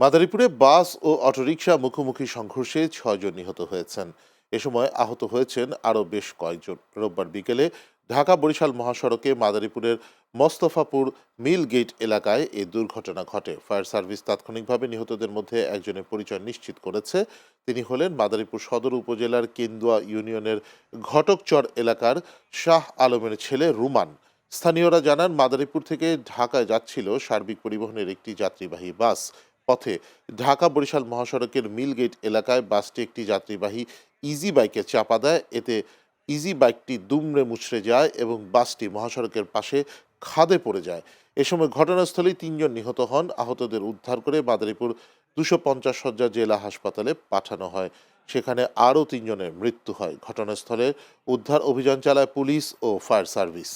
মাদারীপুরে বাস ও autorickshaw মুখোমুখি সংঘর্ষে ছয়জন নিহত হয়েছেন। এ সময় আহত হয়েছেন আরও বেশ কয়েকজন। রোববার বিকেলে ঢাকা বরিশাল মহাসড়কে মাদারীপুরের মস্তফাপুর মিল গেট এলাকায় এই দুর্ঘটনা ঘটে। ফায়ার সার্ভিস তাৎক্ষণিকভাবে নিহতদের মধ্যে একজনের পরিচয় নিশ্চিত করেছে। তিনি হলেন মাদারীপুর সদর উপজেলার কেন্দুয়া ইউনিয়নের ঘটকচর এলাকার শাহ আলমের ছেলে রুমান। স্থানীয়রা জানান, মাদারীপুর থেকে ঢাকায় যাচ্ছিল সার্বিক পরিবহনের একটি যাত্রীবাহী বাস। পথে ঢাকা বরিশাল মহাসড়কের মিলগেট এলাকায় বাসটি একটি যাত্রীবাহী ইজি বাইকে চাপা দেয়। এতে ইজি বাইকটি দুমড়ে মুচড়ে যায় এবং বাসটি মহাসড়কের পাশে খাদে পড়ে যায়। এ সময় ঘটনাস্থলেই তিনজন নিহত হন। আহতদের উদ্ধার করে মাদারীপুর দুশো পঞ্চাশ সজ্জা জেলা হাসপাতালে পাঠানো হয়। সেখানে আরও তিনজনের মৃত্যু হয়। ঘটনাস্থলে উদ্ধার অভিযান চালায় পুলিশ ও ফায়ার সার্ভিস।